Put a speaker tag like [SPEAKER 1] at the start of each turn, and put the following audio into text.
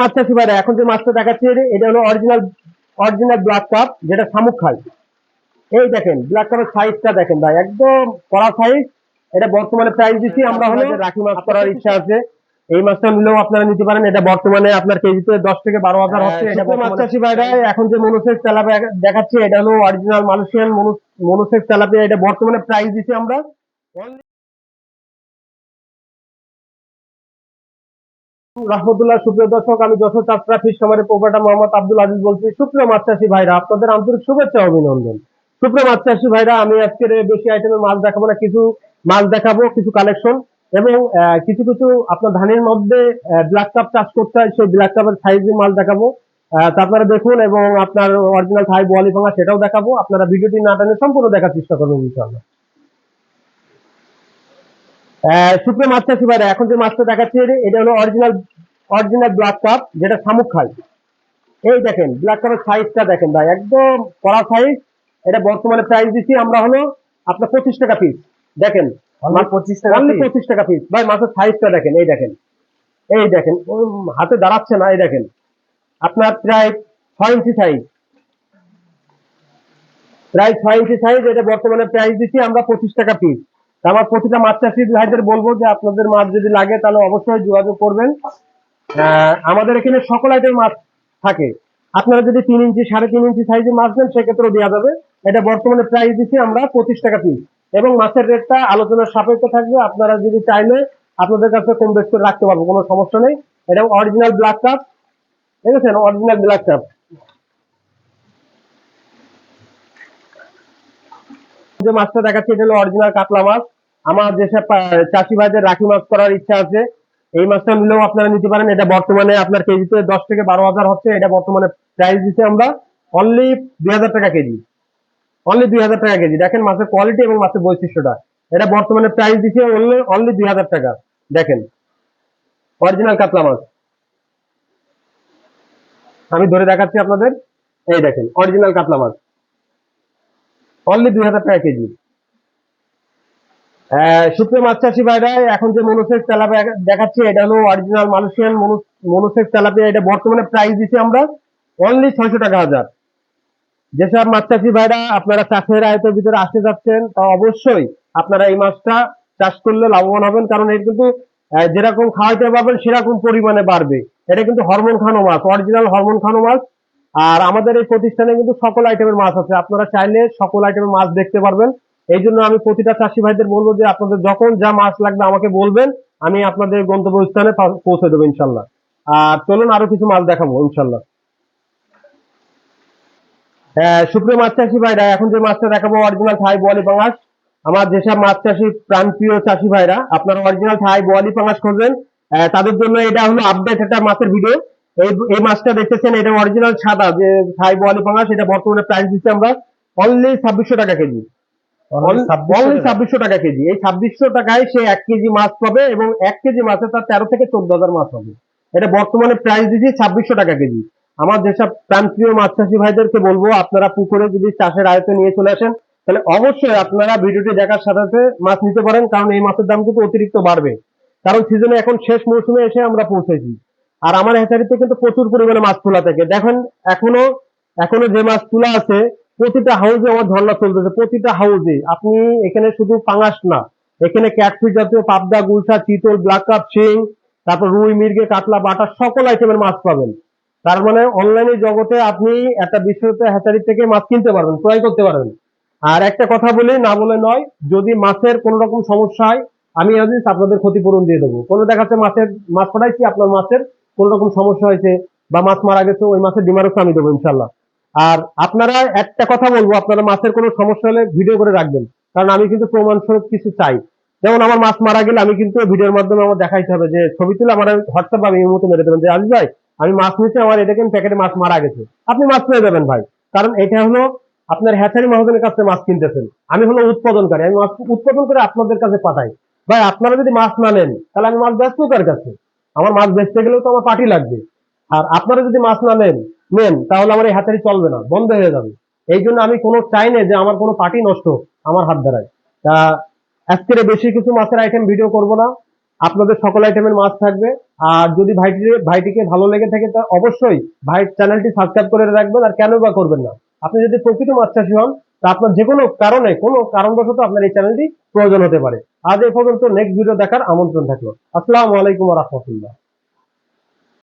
[SPEAKER 1] মাছ চাষি এখন যে মাছটা দেখাচ্ছি এটা হলো অরিজিনাল অরিজিনাল ব্ল্যাক কাপ যেটা শামুক খায়। এই দেখেন ব্ল্যাক কাপের সাইজটা দেখেন ভাই একদম কড়া সাইজ এটা বর্তমানে প্রাইস দিচ্ছি আমরা হলো রাখি মাছ করার ইচ্ছা আছে। এই মাছটা নিলেও আপনারা নিতে পারেন এটা বর্তমানে আপনার কেজিতে দশ থেকে বারো হাজার হচ্ছে এটা মাছ চাষি এখন যে মনুসেক তেলাপিয়া দেখাচ্ছি এটা হলো অরিজিনাল মালয়েশিয়ান মনুসেক তেলাপিয়া এটা বর্তমানে প্রাইস দিচ্ছি আমরা। রহমতুল্লাহ, সুপ্রিয় দর্শক, আমি যশোর মোহাম্মদ আব্দুল আজিজ বলছি। সুপ্রিয় মাছ চাষী ভাইরা, আপনাদের আন্তরিক শুভেচ্ছা অভিনন্দন। সুপ্রিয় মাছ ভাইরা, আমি আজকের বেশি মাছ দেখাবো না, কিছু মাছ দেখাবো, কিছু কালেকশন এবং কিছু কিছু আপনার ধানের মধ্যে ব্ল্যাক কাপ চাষ করতে হয়, সেই ব্ল্যাক কাপের সাইজের মাছ দেখাবো। আপনারা দেখুন এবং আপনার অরিজিনাল থাই বোয়ালি ভাঙা সেটাও দেখাবো। আপনারা ভিডিওটি না টানে সম্পূর্ণ দেখার চেষ্টা করবেন ইনশাআল্লাহ। আহ, সুপ্রিয় মাছ চাষি ভাইরা এখন যে মাছটা দেখাচ্ছি এটা হলো অরিজিনাল অরিজিনাল ব্ল্যাক কাপ যেটা শামুক খায় এই দেখেন ব্ল্যাক কাপের সাইজটা দেখেন ভাই একদম কড়া সাইজ এটা বর্তমানে প্রাইস দিচ্ছি আমরা হলো আপনার পঁচিশ টাকা পিস দেখেন
[SPEAKER 2] পঁচিশ
[SPEAKER 1] টাকা পিস ভাই মাছের সাইজটা দেখেন এই দেখেন। এই দেখেন হাতে দাঁড়াচ্ছে না এই দেখেন। আপনার প্রায় ছয় ইঞ্চি সাইজ প্রায় ছয় ইঞ্চি সাইজ এটা বর্তমানে প্রাইস দিচ্ছি আমরা পঁচিশ টাকা পিস আমার প্রতিটা মাছ চাষি ভাইদের বলব যে আপনাদের মাছ যদি লাগে, তাহলে অবশ্যই যোগাযোগ করবেন। আমাদের এখানে সকল আইটেম মাছ থাকে। আপনারা যদি তিন ইঞ্চি, সাড়ে তিন ইঞ্চি সাইজের মাছ নেন, সেক্ষেত্রেও দেওয়া যাবে। এটা বর্তমানে প্রাইস দিচ্ছি আমরা পঁচিশ টাকা পিস এবং মাছের রেটটা আলোচনার সাপেক্ষ থাকবে। আপনারা যদি চাইলে আপনাদের কাছে কম বেশ করে রাখতে পারব, কোনো সমস্যা নেই। এটা অরিজিনাল ব্ল্যাক কাপ ঠিক আছে অরিজিনাল ব্ল্যাক কাপ যে মাছটা দেখাচ্ছি, এটা হলো অরিজিনাল কাতলা মাছ। আমার যেসব চাষি ভাইদের রাখি মাছ করার ইচ্ছা আছে, এই মাছটা নিলেও আপনারা নিতে পারেন। এটা বর্তমানে আপনার কেজিতে দশ থেকে বারো হাজার হচ্ছে, এটা বর্তমানে প্রাইস দিচ্ছি আমরা অনলি দুই হাজার টাকা কেজি। অনলি দুই হাজার টাকা কেজি। দেখেন মাছের কোয়ালিটি এবং মাছের বৈশিষ্ট্যটা। এটা বর্তমানে প্রাইস দিচ্ছি অনলি অনলি দুই হাজার টাকা। দেখেন অরিজিনাল কাতলা মাছ। আমি ধরে দেখাচ্ছি আপনাদের। এই দেখেন অরিজিনাল কাতলা মাছ। অনলি দুই হাজার টাকা কেজি। সুপ্রিয় মাছ চাষি ভাইরা এখন যে মনুসেক তেলাপিয়া দেখাচ্ছি, এটা হলো অরিজিনাল মালয়েশিয়ান মনুসেক তেলাপিয়া। এটা বর্তমানে প্রাইস দিচ্ছি আমরা অনলি ছয়শো টাকা হাজার। যেসব মাছ চাষি ভাইরা আপনারা চাষের আয়তের ভিতরে আসতে যাচ্ছেন, তা অবশ্যই আপনারা এই মাছটা চাষ করলে লাভবান হবেন, কারণ এর কিন্তু যেরকম খাওয়াইতে পারবেন, সেরকম পরিমাণে বাড়বে। এটা কিন্তু হরমোন খানো মাছ অরিজিনাল হরমোন খানো মাছ। আর আমাদের এই প্রতিষ্ঠানে কিন্তু সকল আইটেমের মাছ আছে। আপনারা চাইলে সকল আইটেমের মাছ দেখতে পারবেন। এই জন্য আমি প্রতিটা চাষি ভাইদের বলব যে আপনাদের যখন যা মাছ লাগবে আমাকে বলবেন, আমি আপনাদের গন্তব্যস্থানে পা- পৌঁছে দেবো ইনশাল্লাহ। আর চলুন আরও কিছু মাছ দেখাবো ইনশাল্লাহ। হ্যাঁ সুপ্রিয় মাছ চাষি ভাইরা, এখন যে মাছটা দেখাবো অরিজিনাল থাই বোয়ালি পাঙাশ। আমার যেসব মাছ চাষি প্রাণপ্রিয় চাষি ভাইরা, আপনারা অরিজিনাল থাই বোয়ালি পাঙাশ করবেন তাদের জন্য এটা হলো আপডেট একটা মাছের ভিডিও এই মাছটা দেখতেছেন, এটা অরিজিনাল সাদা, যে থাই বোয়ালি পাঙাশ, এটা বর্তমানে প্রাইস দিচ্ছে আমরা অনলি ছাব্বিশশো টাকা কেজি। ছাব্বিশশো টাকা। কেজি। এই ছাব্বিশশো টাকায় সে এক কেজি মাছ পাবে এবং এক কেজি মাছে তার তেরো থেকে চোদ্দ হাজার মাছ হবে। এটা বর্তমানে প্রাইস দিচ্ছি ছাব্বিশশো টাকা কেজি। আমার যেসব প্রান্তীয় মাছ চাষি ভাইদেরকে বলব আপনারা পুকুরে যদি চাষের আয়তে নিয়ে চলে আসেন তাহলে অবশ্যই আপনারা ভিডিওটি দেখার সাথে সাথে মাছ নিতে পারেন কারণ এই মাছের দাম কিন্তু অতিরিক্ত বাড়বে। কারণ সিজনে এখন শেষ মৌসুমে এসে আমরা পৌঁছেছি। আর আমার হ্যাচারিতে কিন্তু প্রচুর পরিমাণে মাছ তোলা থাকে। দেখেন এখনও এখনও যে মাছ তোলা আছে প্রতিটা হাউজে আমার ঝর্ণা চলতেছে, প্রতিটা হাউজে আপনি এখানে শুধু পাঙাশ না, এখানে ক্যাটফিশ জাতীয় পাবদা, গুলশা, চিতল ব্ল্যাক কাপ শিং, তারপর রুই, মির্গে, কাতলা, বাটা, সকল আইটেমের মাছ পাবেন। তার মানে অনলাইনে জগতে আপনি একটা বিশ্বস্ত হ্যাচারি থেকে মাছ কিনতে পারবেন ক্রয় করতে পারবেন। আর একটা কথা বলি, না বলে নয়, যদি মাছের কোনো রকম সমস্যা হয়, আমি আজিজ আপনাদের ক্ষতিপূরণ দিয়ে দেবো। কোনো দেখাচ্ছে মাছের, মাছ পাঠাইছি, আপনার মাছের কোনো রকম সমস্যা হয়েছে বা মাছ মারা গেছে, ওই মাছের ডিমারও আমি দেবো ইনশাল্লাহ আর আপনারা একটা কথা বলব, আপনারা মাছের কোনো সমস্যা হলে ভিডিও করে রাখবেন, কারণ আমি কিন্তু প্রমাণস্বরূপ কিছু চাই। যেমন আমার মাছ মারা গেলে আমি কিন্তু ভিডিওর মাধ্যমে আমার দেখাইতে হবে যে, ছবি তুলে আমার হোয়াটসঅ্যাপ আমি এই মতো মেরে দেবেন যে, আজিজ ভাই, আমি মাছ নিচ্ছি আমার এটা কিন্তু প্যাকেটে মাছ মারা গেছে। আপনি মাছ পেয়ে যাবেন ভাই। কারণ এটা হলো আপনার হ্যাচারি মহাজনের কাছে মাছ কিনতেছেন। আমি হলো উৎপাদনকারী, আমি মাছ উৎপাদন করে আপনাদের কাছে পাঠাই। ভাই, আপনারা যদি মাছ না নেন, তাহলে আমি মাছ বেচবো কার কাছে? আমার মাছ বেচতে গেলেও তো আমার পার্টি লাগবে। আর আপনারা যদি মাছ না নেন নেন, তাহলে আমার এই হ্যাচারি চলবে না, বন্ধ হয়ে যাবে। এই জন্য আমি কোনো চাই না যে আমার কোনো পার্টি নষ্ট আমার হাত দ্বারায় তা আজকের বেশি কিছু মাছের আইটেম ভিডিও করব না। আপনাদের সকল আইটেমের মাছ থাকবে। আর যদি ভাইটি ভাইটিকে ভালো লেগে থাকে, তা অবশ্যই ভাই চ্যানেলটি সাবস্ক্রাইব করে রাখবেন, আর কেন বা করবেন না। আপনি যদি প্রকৃত মাছ চাষি হন, তা আপনার যে কোনো কারণে, কোনো কারণবশত আপনার এই চ্যানেলটি প্রয়োজন হতে পারে। আজ এ পর্যন্ত নেক্সট ভিডিও দেখার আমন্ত্রণ থাকল। আসসালামু আলাইকুম রহমতুল্লাহ।